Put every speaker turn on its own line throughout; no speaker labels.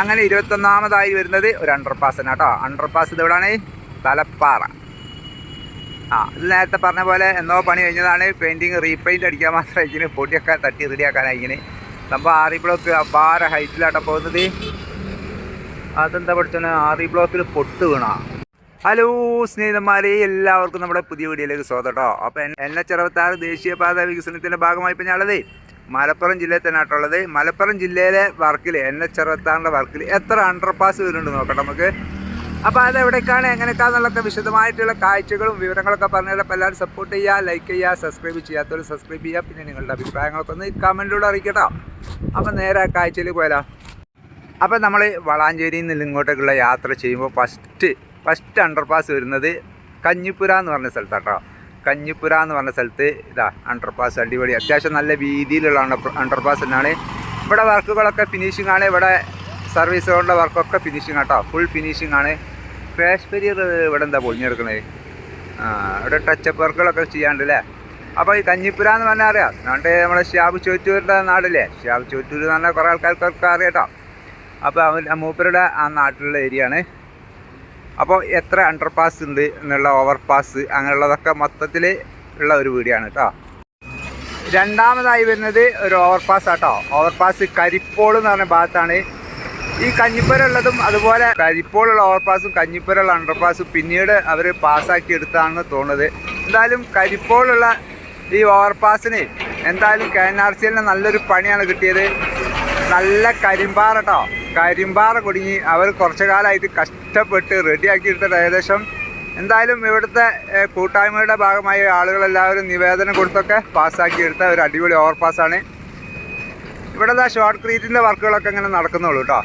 അങ്ങനെ ഇരുപത്തൊന്നാമതായി വരുന്നത് ഒരു അണ്ടർ ആണ് കേട്ടോ. അണ്ടർപാസ് ഇത് എവിടെയാണ് തലപ്പാറ. ആ ഇത് നേരത്തെ പറഞ്ഞ പോലെ എന്നോ പണി കഴിഞ്ഞതാണ്. പെയിന്റിങ് റീപെയിന്റ് അടിക്കാൻ മാത്രം ഇതിന് പൊടിയൊക്കെ തട്ടി റെഡിയാക്കാനായി ഇങ്ങനെ. സംഭവം ആറി ബ്ലോക്ക് അപാര ഹൈറ്റിലാട്ടോ പോകുന്നത്. അതെന്താ പഠിച്ചാൽ ആറി ബ്ലോക്കിൽ പൊട്ട് വീണാ. ഹലോ സ്നേഹിതന്മാരെ എല്ലാവർക്കും നമ്മുടെ പുതിയ വീഡിയോയിലേക്ക് സ്വാഗതം കേട്ടോ അപ്പോൾ എൻ എച്ച് അറുപത്താറ് ദേശീയപാത വികസനത്തിന്റെ ഭാഗമായി ഇപ്പം ഞാനുള്ളത് മലപ്പുറം ജില്ലയിൽ തന്നെ ആയിട്ടുള്ളത് മലപ്പുറം ജില്ലയിലെ വർക്കിൽ എൻ എച്ച് അറുപത്താറിന്റെ വർക്കിൽ എത്ര അണ്ടർപാസ് വരുന്നുണ്ട് നോക്കട്ടെ നമുക്ക്. അപ്പോൾ അത് എവിടേക്കാണ് എങ്ങനെയൊക്കെയാണെന്നുള്ളൊക്കെ വിശദമായിട്ടുള്ള കാഴ്ചകളും വിവരങ്ങളൊക്കെ പറഞ്ഞാൽ അപ്പോൾ എല്ലാവരും സപ്പോർട്ട് ചെയ്യുക ലൈക്ക് ചെയ്യുക സബ്സ്ക്രൈബ് ചെയ്യാത്തവർ സബ്സ്ക്രൈബ് ചെയ്യുക. പിന്നെ നിങ്ങളുടെ അഭിപ്രായങ്ങളൊക്കെ ഒന്ന് കമന്റിലൂടെ അറിയിക്കട്ടോ. അപ്പോൾ നേരെ കാഴ്ചയിൽ പോയാലോ. അപ്പോൾ നമ്മൾ വളാഞ്ചേരിയിൽ നിന്ന് ഇങ്ങോട്ടേക്കുള്ള യാത്ര ചെയ്യുമ്പോൾ ഫസ്റ്റ് ഫസ്റ്റ് അണ്ടർപാസ് വരുന്നത് കഞ്ഞിപ്പുര എന്ന് പറഞ്ഞ സ്ഥലത്താണ് സ്ഥലത്താട്ടോ. കഞ്ഞിപ്പുര എന്ന് പറഞ്ഞ സ്ഥലത്ത് ഇതാ അണ്ടർപാസ് അടിപൊളി. അത്യാവശ്യം നല്ല വീതിയിലുള്ള അണ്ടർ അണ്ടർപാസ് തന്നെയാണ്. ഇവിടെ വർക്കുകളൊക്കെ ഫിനിഷിംഗ് ആണ്. ഇവിടെ സർവീസ് റോഡിന്റെ വർക്കൊക്കെ ഫിനിഷിംഗ് ആട്ടോ ഫുൾ ഫിനിഷിംഗ് ആണ്. ക്രാഷ് പെരിയർ ഇവിടെ എന്താ പൊളിഞ്ഞെടുക്കണത് ആ ഇവിടെ ടച്ചപ്പ് വർക്കുകളൊക്കെ ചെയ്യാണ്ടല്ലേ അപ്പോൾ ഈ കഞ്ഞിപ്പുര എന്ന് പറഞ്ഞാൽ അറിയാം. അതുകൊണ്ട് നമ്മുടെ ഷ്യാബ് ചോറ്റൂരിന്റെ നാടല്ലേ? ഷ്യാബ് ചോറ്റൂർ എന്ന് പറഞ്ഞാൽ കുറേ ആൾക്കാർക്കൊക്കെ അറിയാം കേട്ടോ അപ്പോൾ അവൻ മൂപ്പരുടെ ആ നാട്ടിലുള്ള ഏരിയ ആണ്. അപ്പോൾ എത്ര അണ്ടർ പാസ് ഉണ്ട് എന്നുള്ള ഓവർ പാസ് അങ്ങനെയുള്ളതൊക്കെ മൊത്തത്തിൽ ഉള്ള ഒരു വീഡിയോ ആണ് കേട്ടോ രണ്ടാമതായി വരുന്നത് ഒരു ഓവർ പാസ് ആട്ടോ ഓവർ പാസ് കരിപ്പോൾ എന്ന് പറഞ്ഞ ഭാഗത്താണ്. ഈ കഞ്ഞിപ്പുര ഉള്ളതും അതുപോലെ കരിപ്പോളുള്ള ഓവർ പാസും കഞ്ഞിപ്പുരയുള്ള അണ്ടർ പാസും പിന്നീട് അവർ പാസ്സാക്കി എടുത്താണെന്ന് തോന്നുന്നത്. എന്തായാലും കരിപ്പോളുള്ള ഈ ഓവർ പാസിന് എന്തായാലും കെ എൻ ആർ സി എല്ലിന് നല്ലൊരു പണിയാണ് കിട്ടിയത്. നല്ല കരിമ്പാറ കേട്ടോ കരിമ്പാറ കുടുങ്ങി അവർ കുറച്ചു കാലമായിട്ട് കഷ്ടപ്പെട്ട് റെഡിയാക്കി എടുത്തിട്ട് ഏകദേശം എന്തായാലും ഇവിടുത്തെ കൂട്ടായ്മയുടെ ഭാഗമായി ആളുകളെല്ലാവരും നിവേദനം കൊടുത്തൊക്കെ പാസ്സാക്കി എടുത്ത ഒരു അടിപൊളി ഓവർ പാസ്സാണ് ഇവിടെ ഷോർട്ട് ക്രീറ്റിന്റെ വർക്കുകളൊക്കെ ഇങ്ങനെ നടക്കുന്നുള്ളൂ കേട്ടോ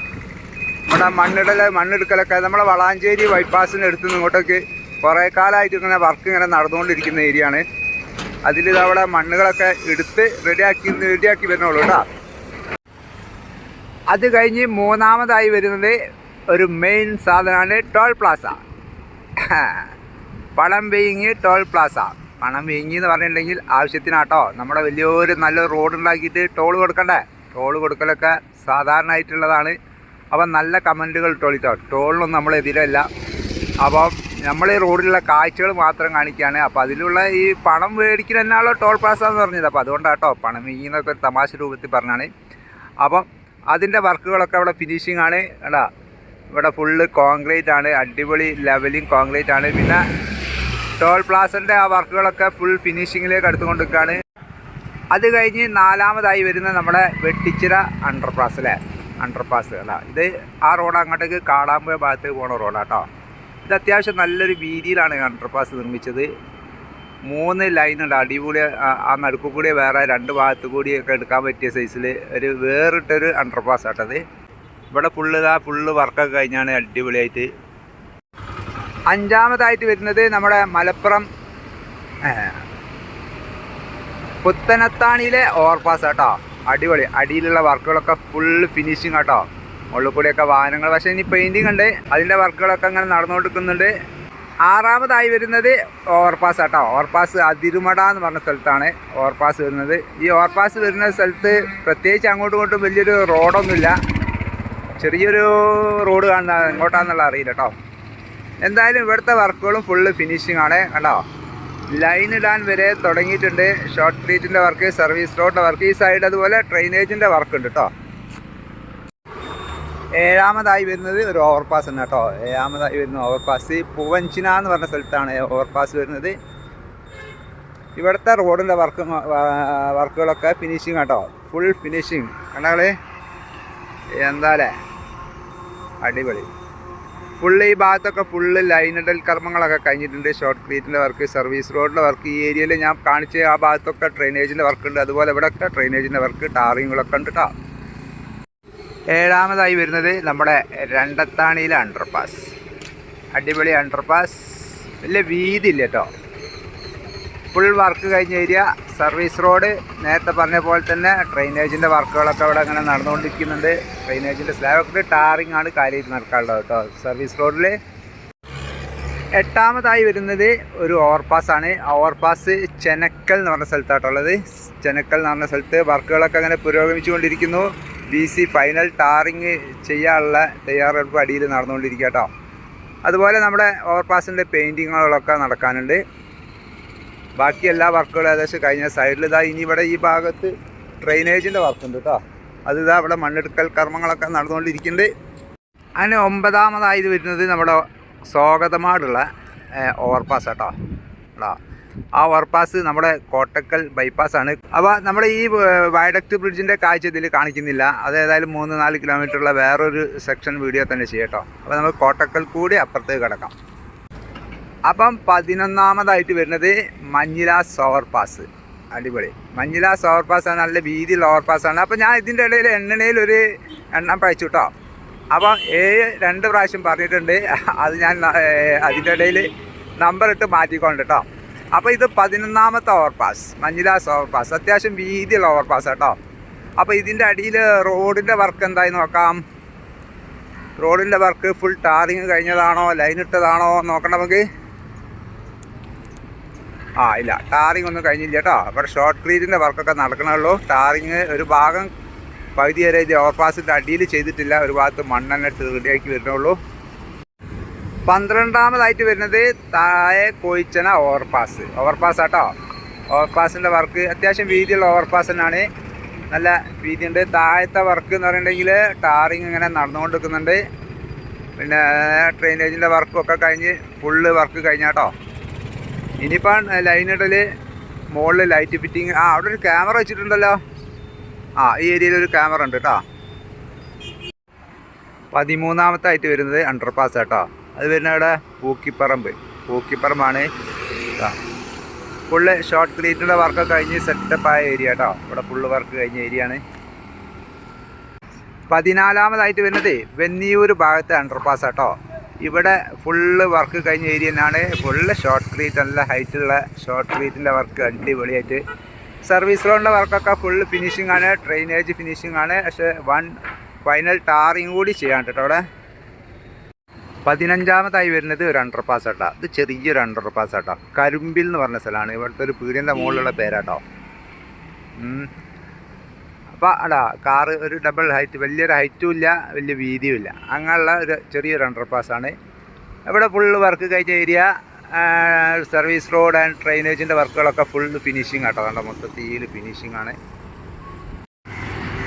നമ്മുടെ മണ്ണിടൽ മണ്ണെടുക്കലൊക്കെ നമ്മുടെ വളാഞ്ചേരി ബൈപ്പാസിന് അടുത്ത് ഇങ്ങോട്ടേക്ക് കുറേ കാലമായിട്ട് ഇങ്ങനെ വർക്ക് ഇങ്ങനെ നടന്നുകൊണ്ടിരിക്കുന്ന ഏരിയയാണ് അതിൽ അവിടെ മണ്ണുകളൊക്കെ എടുത്ത് റെഡിയാക്കി റെഡിയാക്കി വരുന്നുള്ളൂ കേട്ടോ അത് കഴിഞ്ഞ് മൂന്നാമതായി വരുന്നത് ഒരു മെയിൻ സാധനമാണ് ടോൾ പ്ലാസ പണം വീങ്ങി ടോൾ പ്ലാസ പണം വീങ്ങി എന്ന് പറഞ്ഞിട്ടുണ്ടെങ്കിൽ ആവശ്യത്തിനാട്ടോ. നമ്മുടെ വലിയൊരു നല്ല റോഡ് ഉണ്ടാക്കിയിട്ട് ടോൾ കൊടുക്കണ്ടേ? ടോൾ കൊടുക്കലൊക്കെ സാധാരണ ആയിട്ടുള്ളതാണ് അപ്പം നല്ല കമന്റുകൾ ടോളിട്ടോ ടോളിനൊന്നും നമ്മൾ എതിരല്ല. അപ്പം നമ്മൾ ഈ റോഡിലുള്ള കാഴ്ചകൾ മാത്രം കാണിക്കുകയാണ്. അപ്പോൾ അതിലുള്ള ഈ പണം മേടിക്കുന്ന എന്നാളോ ടോൾ പ്ലാസ എന്ന് പറഞ്ഞത്. അപ്പോൾ അതുകൊണ്ടാട്ടോ പണം വെയിങ്ങി ഒരു തമാശ രൂപത്തിൽ പറഞ്ഞാണ്. അപ്പം അതിന്റെ വർക്കുകളൊക്കെ അവിടെ ഫിനിഷിംഗ് ആണ്. കേട്ടാ ഇവിടെ ഫുള്ള് കോൺക്രീറ്റ് ആണ്. അടിപൊളി ലെവലിംഗ് കോൺക്രീറ്റ് ആണ്. പിന്നെ ടോൾ പ്ലാസന്റെ ആ വർക്കുകളൊക്കെ ഫുൾ ഫിനിഷിങ്ങിലേക്ക് എടുത്തുകൊണ്ടിരിക്കുകയാണ് അത് കഴിഞ്ഞ് നാലാമതായി വരുന്ന നമ്മുടെ വെട്ടിച്ചിര അണ്ടർപാസ് അല്ലേ അണ്ടർപാസ് അല്ല ഇത് ആ റോഡ് അങ്ങോട്ടേക്ക് കാടാമ്പുഴ ഭാഗത്തേക്ക് പോണ റോഡാട്ടോ ഇത് അത്യാവശ്യം നല്ലൊരു വീതിയിലാണ് അണ്ടർപാസ് നിർമ്മിച്ചത്. മൂന്ന് ലൈൻ ഉണ്ട്. അടിപൊളി ആ- നടുക്ക് കൂടി വേറെ രണ്ട് ഭാഗത്ത് കൂടിയൊക്കെ എടുക്കാൻ പറ്റിയ സൈസിൽ ഒരു വേറിട്ടൊരു അണ്ടർപാസ് ആട്ടത് ഇവിടെ ഫുള്ള് ഇതാ ഫുള്ള് വർക്കൊക്കെ കഴിഞ്ഞാണ് അടിപൊളിയായിട്ട്. അഞ്ചാമതായിട്ട് വരുന്നത് നമ്മുടെ മലപ്പുറം പുത്തനത്താണിയിലെ ഓവർപാസ് കേട്ടോ അടിപൊളി. അടിയിലുള്ള വർക്കുകളൊക്കെ ഫുള്ള് ഫിനിഷിങ് കേട്ടോ ഉള്ളിൽ കൂടിയൊക്കെ വാഹനങ്ങൾ. പക്ഷേ ഇനി പെയിന്റിങ് ഉണ്ട്. അതിന്റെ വർക്കുകളൊക്കെ അങ്ങനെ നടന്നുകൊണ്ടിരിക്കുന്നുണ്ട്. ആറാമതായി വരുന്നത് ഓവർപാസ് കേട്ടോ ഓവർപാസ് അതിരുമട എന്ന് പറഞ്ഞ സ്ഥലത്താണ് ഓവർപാസ് വരുന്നത്. ഈ ഓവർപാസ് വരുന്ന സ്ഥലത്ത് പ്രത്യേകിച്ച് അങ്ങോട്ടും ഇങ്ങോട്ടും വലിയൊരു റോഡൊന്നുമില്ല. ചെറിയൊരു റോഡ് കാണുന്ന എങ്ങോട്ടാന്നുള്ള അറിയില്ല കേട്ടോ എന്തായാലും ഇവിടുത്തെ വർക്കുകളും ഫുള്ള് ഫിനിഷിംഗ് ആണ് കേട്ടോ ലൈൻ ഇടാൻ വരെ തുടങ്ങിയിട്ടുണ്ട്. ഷോർട്ട് ട്രീറ്റിന്റെ വർക്ക് സർവീസ് റോഡിന്റെ വർക്ക് ഈ സൈഡ് അതുപോലെ ഡ്രെയിനേജിന്റെ വർക്ക് ഉണ്ട് കേട്ടോ ഏഴാമതായി വരുന്നത് ഒരു ഓവർപാസ് ആണ് കേട്ടോ. ഏഴാമതായി വരുന്ന ഓവർപാസ് പൂവഞ്ചിന എന്ന് പറഞ്ഞ സ്ഥലത്താണ് ഓവർപാസ് വരുന്നത്. ഇവിടുത്തെ റോഡിന്റെ വർക്ക് വർക്കുകളൊക്കെ ഫിനിഷിങ് കേട്ടോ. ഫുൾ ഫിനിഷിങ് കണ്ടകൾ? എന്താലേ? അടിപൊളി. ഫുള്ള് ഈ ഭാഗത്തൊക്കെ ഫുള്ള് ലൈനിടൽ കർമ്മങ്ങളൊക്കെ കഴിഞ്ഞിട്ടുണ്ട്. ഷോർട്ട് ക്രീറ്റിന്റെ വർക്ക് സർവീസ് റോഡിന്റെ വർക്ക് ഈ ഏരിയയിൽ ഞാൻ കാണിച്ച ആ ഭാഗത്തൊക്കെ ഡ്രെയിനേജിന്റെ വർക്ക് ഉണ്ട്. അതുപോലെ ഇവിടെയൊക്കെ ഡ്രെയിനേജിന്റെ വർക്ക് ടാറിങ്ങുകളൊക്കെ ഉണ്ട് കേട്ടോ ഏഴാമതായി വരുന്നത് നമ്മുടെ രണ്ടത്താണിയിലെ അണ്ടർപാസ് അടിപൊളി അണ്ടർപാസ് വലിയ വീതി ഇല്ല കേട്ടോ. ഫുൾ വർക്ക് കഴിഞ്ഞ ഏരിയ സർവീസ് റോഡ് നേരത്തെ പറഞ്ഞ പോലെ തന്നെ ഡ്രെയിനേജിന്റെ വർക്കുകളൊക്കെ അവിടെ അങ്ങനെ നടന്നുകൊണ്ടിരിക്കുന്നുണ്ട്. ഡ്രെയിനേജിന്റെ സ്ലാബൊക്കെ ടാറിങ് ആണ് കാര്യം നടക്കാനുള്ളത് കേട്ടോ. സർവീസ് റോഡിൽ എട്ടാമതായി വരുന്നത് ഒരു ഓവർപാസ് ആണ്. ഓവർപാസ് ചെനക്കൽ എന്ന് പറഞ്ഞ സ്ഥലത്താട്ടുള്ളത് ചെനക്കൽ എന്ന് പറഞ്ഞ സ്ഥലത്ത് വർക്കുകളൊക്കെ അങ്ങനെ പുരോഗമിച്ചുകൊണ്ടിരിക്കുന്നു. ബി സി ഫൈനൽ ടാറിങ് ചെയ്യാനുള്ള തയ്യാറെടുപ്പ് അടിയിൽ നടന്നുകൊണ്ടിരിക്കുക കേട്ടോ. അതുപോലെ നമ്മുടെ ഓവർപാസിന്റെ പെയിന്റിങ്ങുകളൊക്കെ നടക്കാനുണ്ട്. ബാക്കി എല്ലാ വർക്കുകളും ഏകദേശം കഴിഞ്ഞ സൈഡിൽ ഇതാ ഇനി ഇവിടെ ഈ ഭാഗത്ത് ഡ്രെയിനേജിന്റെ വർക്കുണ്ട് കേട്ടോ. അത് ഇതാ ഇവിടെ മണ്ണെടുക്കൽ കർമ്മങ്ങളൊക്കെ നടന്നുകൊണ്ടിരിക്കുന്നുണ്ട്. അതിന് ഒമ്പതാമതായത് വരുന്നത് നമ്മുടെ സ്വാഗതമാടുള്ള ഓവർപാസ് കേട്ടോ. കേട്ടോ ആ ഓവർപാസ് നമ്മുടെ കോട്ടക്കൽ ബൈപ്പാസ് ആണ്. അപ്പോൾ നമ്മുടെ ഈ വയഡക്ട് ബ്രിഡ്ജിന്റെ കാഴ്ച ഇതിൽ കാണിക്കുന്നില്ല. അത് ഏതായാലും മൂന്ന് നാല് കിലോമീറ്ററുള്ള വേറൊരു സെക്ഷൻ വീഡിയോ തന്നെ ചെയ്യട്ടോ അപ്പോൾ നമ്മൾ കോട്ടക്കൽ കൂടി അപ്പുറത്തേക്ക് കിടക്കാം. അപ്പം പതിനൊന്നാമതായിട്ട് വരുന്നത് മഞ്ഞിലാസ് ഓവർപാസ് അടിപൊളി. മഞ്ഞിലാസ് ഓവർപാസ് ആണ് നല്ല വീതിയുള്ള ഓവർപാസ് ആണ്. അപ്പോൾ ഞാൻ ഇതിന്റെ ഇടയിൽ എണ്ണണയിൽ ഒരു എണ്ണം പഴിച്ചു കേട്ടോ അപ്പോൾ ഏഴ് രണ്ട് പ്രാവശ്യം പറഞ്ഞിട്ടുണ്ട്. അത് ഞാൻ അതിന്റെ ഇടയിൽ നമ്പർ ഇട്ട് മാറ്റിക്കൊണ്ട് കേട്ടോ അപ്പോൾ ഇത് പതിനൊന്നാമത്തെ ഓവർപാസ് മഞ്ഞിലാസ് ഓവർപാസ് അത്യാവശ്യം വീതിയുള്ള ഓവർപാസ് കേട്ടോ അപ്പോൾ ഇതിന്റെ അടിയിൽ റോഡിന്റെ വർക്ക് എന്തായി നോക്കാം. റോഡിന്റെ വർക്ക് ഫുൾ ടാറിങ് കഴിഞ്ഞതാണോ ലൈൻ ഇട്ടതാണോ നോക്കണം നമുക്ക് ആ ഇല്ല ടാറിങ് ഒന്നും കഴിഞ്ഞില്ല കേട്ടോ. അവിടെ ഷോർട്ട് ക്രീറ്റിന്റെ വർക്കൊക്കെ നടക്കണുള്ളൂ ടാറിങ് ഒരു ഭാഗം പകുതി വരെ ഇത് ഓവർപാസിന്റെ അടിയിൽ ചെയ്തിട്ടില്ല. ഒരു ഭാഗത്ത് മണ്ണെണ്ണ ഇട്ട് റെഡിയാക്കി വരുന്നുള്ളൂ പന്ത്രണ്ടാമതായിട്ട് വരുന്നത് താഴെ കോയിച്ചന ഓവർപാസ് ഓവർപാസ് ആട്ടോ? ഓവർപാസിന്റെ വർക്ക് അത്യാവശ്യം വീതിയുള്ള ഓവർപാസ് തന്നെയാണ്. നല്ല വീതിയുണ്ട്. താഴത്തെ വർക്ക് എന്ന് പറയുന്നുണ്ടെങ്കിൽ ടാറിങ് ഇങ്ങനെ നടന്നുകൊണ്ടിരിക്കുന്നുണ്ട്. പിന്നെ ഡ്രെയിനേജിന്റെ വർക്കൊക്കെ കഴിഞ്ഞ് ഫുള്ള് വർക്ക് കഴിഞ്ഞാട്ടോ ഇനിയിപ്പം ലൈനിടൽ മുകളിൽ ലൈറ്റ് ഫിറ്റിങ് ആ അവിടെ ഒരു ക്യാമറ വെച്ചിട്ടുണ്ടല്ലോ. ആ ഈ ഏരിയയിൽ ഒരു ക്യാമറ ഉണ്ട് കേട്ടോ. പതിമൂന്നാമത്തെ ആയിട്ട് വരുന്നത് അണ്ടർപാസ് കേട്ടോ അത് വരുന്ന അവിടെ പൂക്കിപ്പറമ്പ്. പൂക്കിപ്പറമ്പാണ്. ഫുള്ള് ഷോർട്ട് ക്ലീറ്റിന്റെ വർക്കൊക്കെ കഴിഞ്ഞ് സെറ്റപ്പ് ആയ ഏരിയ കേട്ടോ ഇവിടെ ഫുള്ള് വർക്ക് കഴിഞ്ഞ ഏരിയ ആണ്. പതിനാലാമതായിട്ട് വരുന്നത് വെന്നിയൂർ ഭാഗത്തെ അണ്ടർപാസ് കേട്ടോ ഇവിടെ ഫുള്ള് വർക്ക് കഴിഞ്ഞ ഏരിയ തന്നെയാണ് ഫുള്ള് ഷോർട്ട് ക്ലീറ്റ് നല്ല ഹൈറ്റുള്ള ഷോർട്ട് ക്ലീറ്റിന്റെ വർക്ക് അടിപൊളിയായിട്ട്. സർവീസ് റോഡിന്റെ വർക്കൊക്കെ ഫുള്ള് ഫിനിഷിംഗ് ആണ്. ഡ്രെയിനേജ് ഫിനിഷിംഗ് ആണ്. പക്ഷേ വൺ ഫൈനൽ ടാറിങ് കൂടി ചെയ്യാൻ കേട്ടോ അവിടെ. പതിനഞ്ചാമതായി വരുന്നത് ഒരു അണ്ടർ പാസ് ആട്ടോ. ഇത് ചെറിയൊരു അണ്ടർ പാസ് ആട്ടോ. കരുമ്പിൽ എന്ന് പറഞ്ഞ സ്ഥലമാണ്. ഇവിടുത്തെ ഒരു പീടിയന്റെ മുകളിലുള്ള പേരാട്ടോ. അപ്പോൾ അടാ കാറ് ഒരു ഡബിൾ ഹൈറ്റ് വലിയൊരു ഹൈറ്റും ഇല്ല വലിയ വീതിയും ഇല്ല. അങ്ങനെയുള്ള ഒരു ചെറിയൊരു അണ്ടർ പാസ്സാണ് ഇവിടെ ഫുള്ള് വർക്ക് കഴിഞ്ഞ ഏരിയ സർവീസ് റോഡ് ആൻഡ് ഡ്രൈനേജിന്റെ വർക്കുകളൊക്കെ ഫുള്ള് ഫിനിഷിങ് ആട്ടോ. കണ്ടോ മൊത്തത്തിൽ ഫിനിഷിംഗ് ആണ്.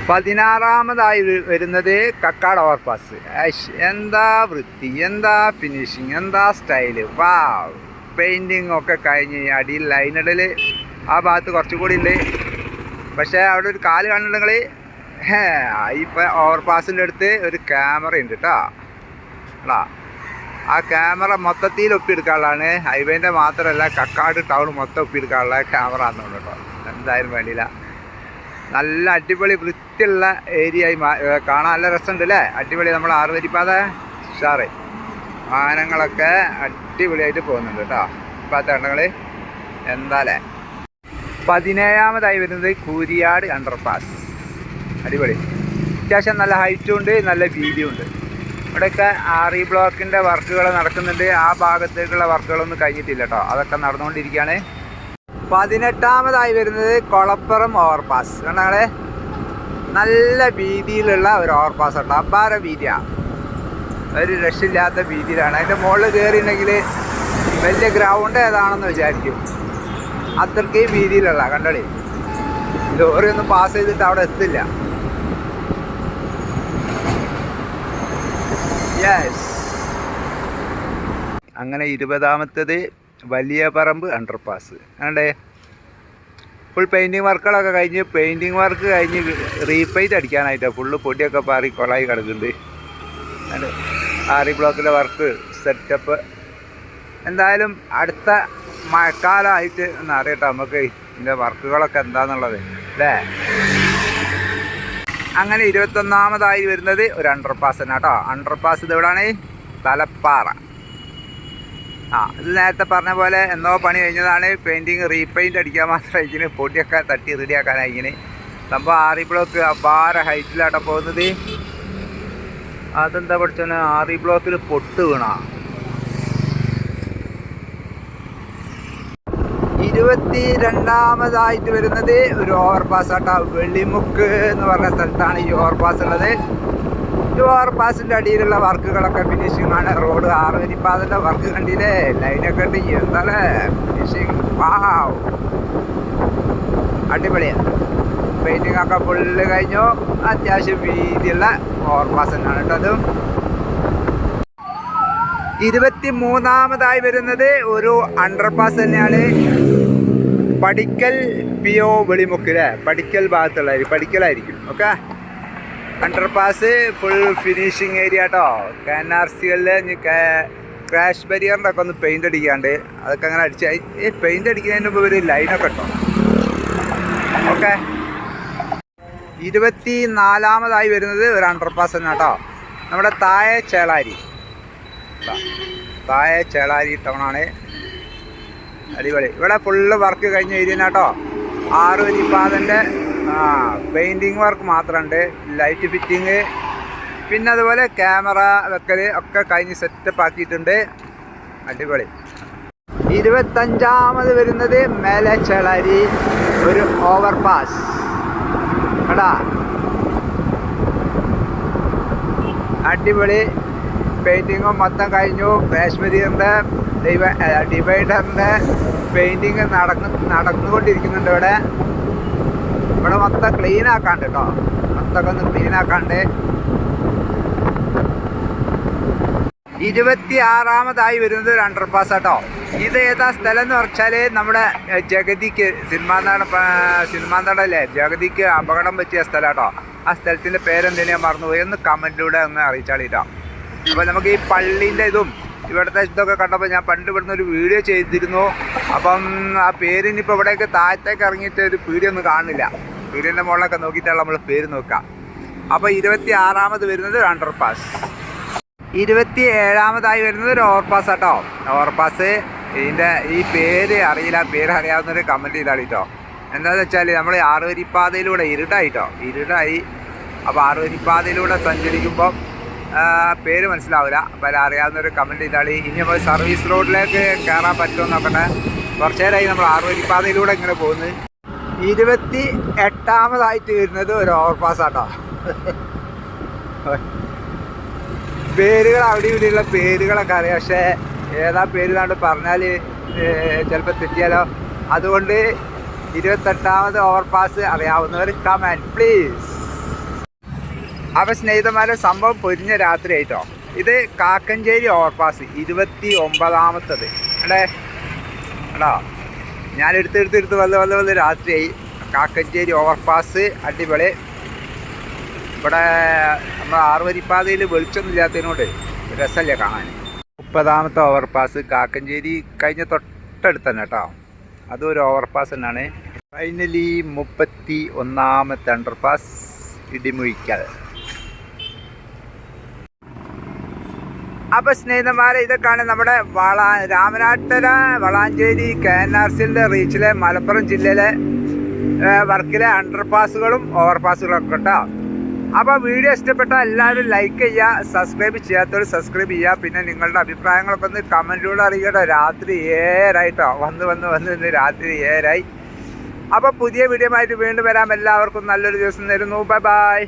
പതിനാറാമതായി വരുന്നത് കക്കാട് ഓവർപാസ് പാസ്. എന്താ വൃത്തി? എന്താ ഫിനിഷിങ് എന്താ സ്റ്റൈൽ വാ പെയിന്റിങ് ഒക്കെ കഴിഞ്ഞ് അടിയിൽ ലൈനിടൽ ആ ഭാഗത്ത് കുറച്ചുകൂടി ഉണ്ട് പക്ഷേ അവിടെ ഒരു കാൽ കാണുന്നുണ്ടെങ്കിൽ ഇപ്പം ഓവർപാസിന്റെ അടുത്ത് ഒരു ക്യാമറ ഉണ്ട് കേട്ടോ അടാ ആ ക്യാമറ മൊത്തത്തിൽ ഒപ്പിയെടുക്കാനുള്ളതാണ്. ഹൈവേന്റെ മാത്രമല്ല കക്കാട് ടൗൺ മൊത്തം ഒപ്പിയെടുക്കാനുള്ള ക്യാമറ എന്നുള്ളൂ കേട്ടോ എന്തായാലും വേണ്ടിയില്ല. നല്ല അടിപൊളി വൃത്തിയുള്ള ഏരിയ ആയി കാണാൻ നല്ല രസമുണ്ട് അല്ലേ അടിപൊളി നമ്മൾ ആറുവരിപ്പാത ഉഷാറ്. വാഹനങ്ങളൊക്കെ അടിപൊളിയായിട്ട് പോകുന്നുണ്ട് കേട്ടോ. ഇപ്പോഴത്തെ എണ്ണങ്ങൾ എന്താലേ? പതിനേഴാമതായി വരുന്നത് കൂരിയാട് അണ്ടർപാസ് അടിപൊളി. അത്യാവശ്യം നല്ല ഹൈറ്റും ഉണ്ട് നല്ല വീതിയും ഉണ്ട്. ഇവിടെയൊക്കെ ആർ ഇ ബ്ലോക്കിന്റെ വർക്കുകൾ നടക്കുന്നുണ്ട്. ആ ഭാഗത്തേക്കുള്ള വർക്കുകളൊന്നും കഴിഞ്ഞിട്ടില്ല കേട്ടോ. അതൊക്കെ നടന്നുകൊണ്ടിരിക്കുകയാണ്. പതിനെട്ടാമതായി വരുന്നത് കൊളപ്പുറം ഓവർപാസ് കണ്ടങ്ങളെ നല്ല വീതിയിലുള്ള ഒരു ഓവർപാസ് ഉണ്ട് അപാര വീതിയാണ് ഒരു രക്ഷയില്ലാത്ത വീതിയിലാണ് അതിന്റെ മുകളിൽ കയറിയിട്ടുണ്ടെങ്കിൽ വലിയ ഗ്രൗണ്ട് ഏതാണെന്ന് വിചാരിക്കും. അത്രയ്ക്ക് വീതിയിലുള്ള കണ്ടടി ലോറി ഒന്നും പാസ് ചെയ്തിട്ട് അവിടെ എത്തില്ല. യെസ് അങ്ങനെ ഇരുപതാമത്തത് വലിയ പറമ്പ് അണ്ടർപാസ് കണ്ടേ ഫുൾ പെയിന്റിങ് വർക്കുകളൊക്കെ കഴിഞ്ഞ് പെയിന്റിങ് വർക്ക് കഴിഞ്ഞ് റീപെയിന്റ് അടിക്കാനായിട്ടാണ് ഫുള്ള് പൊടിയൊക്കെ പാറി കൊളായി കിടക്കുന്നുണ്ട് ആറി ബ്ലോക്കിലെ വർക്ക് സെറ്റപ്പ് എന്തായാലും അടുത്ത മഴക്കാലമായിട്ട് ഒന്ന് അറിയട്ടെ നമുക്ക് ഇതിന്റെ വർക്കുകളൊക്കെ എന്താണെന്നുള്ളത് അല്ലേ? അങ്ങനെ ഇരുപത്തൊന്നാമതായി വരുന്നത് ഒരു അണ്ടർപാസ് തന്നെ കേട്ടോ അണ്ടർപാസ് ഇത് എവിടെയാണ് തലപ്പാറ. ആ ഇത് നേരത്തെ പറഞ്ഞ പോലെ എന്നോ പണി കഴിഞ്ഞതാണ്. പെയിന്റിങ് റീപെയിന്റ് അടിക്കാൻ മാത്രമേ ഇതിന് പൊടിയൊക്കെ തട്ടി റെഡിയാക്കാനായി ഇങ്ങനെ. സംഭവം ആറി ബ്ലോക്ക് അപാര ഹൈറ്റിലാട്ടോ പോകുന്നത്. അതെന്താ പഠിച്ചാൽ ആറി ബ്ലോക്കിൽ പൊട്ട് വീണ. ഇരുപത്തി രണ്ടാമതായിട്ട് വരുന്നത് ഒരു ഓവർപാസ് ആട്ടോ. വെള്ളിമുക്ക് എന്ന് പറഞ്ഞ സ്ഥലത്താണ് ഈ ഓവർപാസ് ഉള്ളത്. ഈ ഓവർപാസിന്റെ അടിയിലുള്ള വർക്കുകളൊക്കെ ഫിനിഷിംഗ് ആണ് റോഡ് ആറുവരിപ്പാതിന്റെ വർക്ക് കണ്ടില്ലേ? ലൈനൊക്കെ ഉണ്ട്. എന്താണ് ഫിനിഷിംഗ് വാവ് അടിപൊളിയാണ് പെയിന്റിംഗ് ഒക്കെ ഫുള്ള് കഴിഞ്ഞു. അത്യാവശ്യം വീതിയുള്ള ഓവർപാസ് തന്നെയാണ് കേട്ടോ അതും. ഇരുപത്തി മൂന്നാമതായി വരുന്നത് ഒരു അണ്ടർ പാസ് തന്നെയാണ്. പടിക്കൽ പി ഒ പഠിക്കൽ അല്ലേ പടിക്കൽ ഭാഗത്തുള്ളതായിരിക്കും പടിക്കലായിരിക്കും. Okay underpass full finishing area കേട്ടോ കെ എൻ ആർ സികളിൽ ക്രാഷ് ബരിയറിന്റെ ഒക്കെ ഒന്ന് പെയിന്റ് അടിക്കാണ്ട് അതൊക്കെ അങ്ങനെ അടിച്ച് ഈ പെയിന്റ് അടിക്കുന്നതിന് മുമ്പ് ഒരു ലൈനൊക്കെ ഇട്ടോ. ഓക്കെ ഇരുപത്തി നാലാമതായി വരുന്നത് ഒരു അണ്ടർപാസ് തന്നെ കേട്ടോ നമ്മുടെ താഴെ ചേളാരി. താഴെ ചേളാരി ടൗണാണ് അടിപൊളി. ഇവിടെ ഫുള്ള് വർക്ക് കഴിഞ്ഞ ഏരിയ കേട്ടോ വരിപ്പാതന്റെ ആ പെയിന്റിങ് വർക്ക് മാത്രമുണ്ട് ലൈറ്റ് ഫിറ്റിങ് പിന്നെ അതുപോലെ ക്യാമറ വെക്കൽ ഒക്കെ കഴിഞ്ഞ് സെറ്റപ്പ് ആക്കിയിട്ടുണ്ട്. അടിപൊളി. ഇരുപത്തഞ്ചാമത് വരുന്നത് മേലെ ചേളാരി ഒരു ഓവർ പാസ് എടാ അടിപൊളി പെയിന്റിങ്ങും മൊത്തം കഴിഞ്ഞു. കാശ്മീരിന്റെ ഡിവൈഡറിന്റെ പെയിന്റിങ് നടന്നു നടന്നുകൊണ്ടിരിക്കുന്നുണ്ട് ഇവിടെ. ഇവിടെ മൊത്തം ക്ലീൻ ആക്കാണ്ട് കേട്ടോ മൊത്തമൊക്കെ ഒന്ന് ക്ലീൻ ആക്കാണ്ട്. ഇരുപത്തി ആറാമതായി വരുന്നത് ഒരു അണ്ടർപാസ് കേട്ടോ ഇത് ഏതാ സ്ഥലം എന്ന് വെച്ചാൽ നമ്മുടെ ജഗതിക്ക് സിനിമാന്താട സിനിമാന്താടല്ലേ ജഗതിക്ക് അപകടം പറ്റിയ സ്ഥലം കേട്ടോ ആ സ്ഥലത്തിന്റെ പേരെന്തിനാ മറന്നുപോയി. ഒന്ന് കമന്റിലൂടെ ഒന്ന് അറിയിച്ചാളിട്ടോ. അപ്പോൾ നമുക്ക് ഈ പള്ളീന്റെ ഇതും ഇവിടുത്തെ ഇതൊക്കെ കണ്ടപ്പോൾ ഞാൻ പണ്ട് ഇവിടുന്ന് ഒരു വീഡിയോ ചെയ്തിരുന്നു. അപ്പം ആ പേരിനിപ്പോൾ ഇവിടേക്ക് താഴത്തേക്ക് ഇറങ്ങിയിട്ട് ഒരു പീഡിയോ ഒന്നും കാണുന്നില്ല പീഡിയന്റെ മുകളിലൊക്കെ നോക്കിയിട്ടാണ് നമ്മൾ പേര് നോക്കുക. അപ്പോൾ ഇരുപത്തി ആറാമത് വരുന്നത് ഒരു അണ്ടർപാസ് ഇരുപത്തി ഏഴാമതായി വരുന്നത് ഒരു ഓവർപാസ് കേട്ടോ ഓവർപാസ് ഇതിന്റെ ഈ പേര് അറിയില്ല. പേര് അറിയാവുന്ന ഒരു കമന്റ് ചെയ്താൽ കേട്ടോ എന്താണെന്ന് വെച്ചാൽ നമ്മൾ ആറുവരിപ്പാതയിലൂടെ ഇരുടായിട്ടോ ഇരുടായി. അപ്പോൾ ആറുവരിപ്പാതയിലൂടെ സഞ്ചരിക്കുമ്പം ആ, പേര് മനസ്സിലാവില്ല. അപ്പോൾ അറിയാവുന്നൊരു കമന്റ് ചെയ്താളി. ഇനി നമ്മൾ സർവീസ് റോഡിലേക്ക് കയറാൻ പറ്റുമോ നോക്കട്ടെ. കുറച്ച് നേരമായി നമ്മൾ ആറുവരിപ്പാതയിലൂടെ ഇങ്ങനെ പോകുന്നത് ഇരുപത്തി എട്ടാമതായിട്ട് വരുന്നത് ഒരു ഓവർപാസ് ആട്ടോ. പേരുകൾ അവിടെ ഇവിടെയുള്ള പേരുകളൊക്കെ അറിയാം. പക്ഷേ ഏതാ പേര് നാണ്ട് പറഞ്ഞാൽ ചിലപ്പോൾ തെറ്റിയാലോ. അതുകൊണ്ട് ഇരുപത്തെട്ടാമത് ഓവർപാസ് അറിയാവുന്നവർ കമാൻഡ് പ്ലീസ് അപ്പോൾ സ്നേഹിതന്മാരെ സംഭവം പൊരിഞ്ഞ രാത്രി ആയിട്ടോ. ഇത് കാക്കഞ്ചേരി ഓവർപാസ് ഇരുപത്തി ഒമ്പതാമത്തത് അല്ലേ എടാ ഞാൻ എടുത്തെടുത്തെടുത്ത് വല്ല വല്ല വന്ന് രാത്രിയായി. കാക്കഞ്ചേരി ഓവർപാസ് അടിപൊളി. ഇവിടെ നമ്മൾ ആറുവരിപ്പാതയിൽ വെളിച്ചൊന്നും ഇല്ലാത്തതിനോട് രസമല്ലേ കാണാൻ. മുപ്പതാമത്തെ ഓവർപാസ് കാക്കഞ്ചേരി കഴിഞ്ഞ തൊട്ടടുത്ത് തന്നെ കേട്ടോ. അതും ഒരു ഓവർപാസ് തന്നെയാണ്. ഫൈനലി മുപ്പത്തി ഒന്നാമത്തെ അണ്ടർപാസ് ഇടിമുഴിക്കൽ അപ്പോൾ സ്നേഹിതന്മാരെ ഇതൊക്കെയാണ് നമ്മുടെ വള രാമനാട്ടര വളാഞ്ചേരി കെ എൻ ആർ സിന്റെ റീച്ചിലെ മലപ്പുറം ജില്ലയിലെ വർക്കിലെ അണ്ടർപാസുകളും ഓവർപാസുകളും ഒക്കെ കേട്ടോ അപ്പോൾ വീഡിയോ ഇഷ്ടപ്പെട്ടാൽ എല്ലാവരും ലൈക്ക് ചെയ്യുക സബ്സ്ക്രൈബ് ചെയ്യാത്തവർ സബ്സ്ക്രൈബ് ചെയ്യുക. പിന്നെ നിങ്ങളുടെ അഭിപ്രായങ്ങളൊക്കെ ഒന്ന് കമന്റിലൂടെ അറിയിക്കട്ടോ. രാത്രി ഏറായിട്ടോ വന്ന് വന്ന് വന്ന് ഇന്ന് രാത്രി ഏറായി അപ്പോൾ പുതിയ വീഡിയോ ആയിട്ട് വീണ്ടും വരാം. എല്ലാവർക്കും നല്ലൊരു ദിവസം തരുന്നു. Bye bye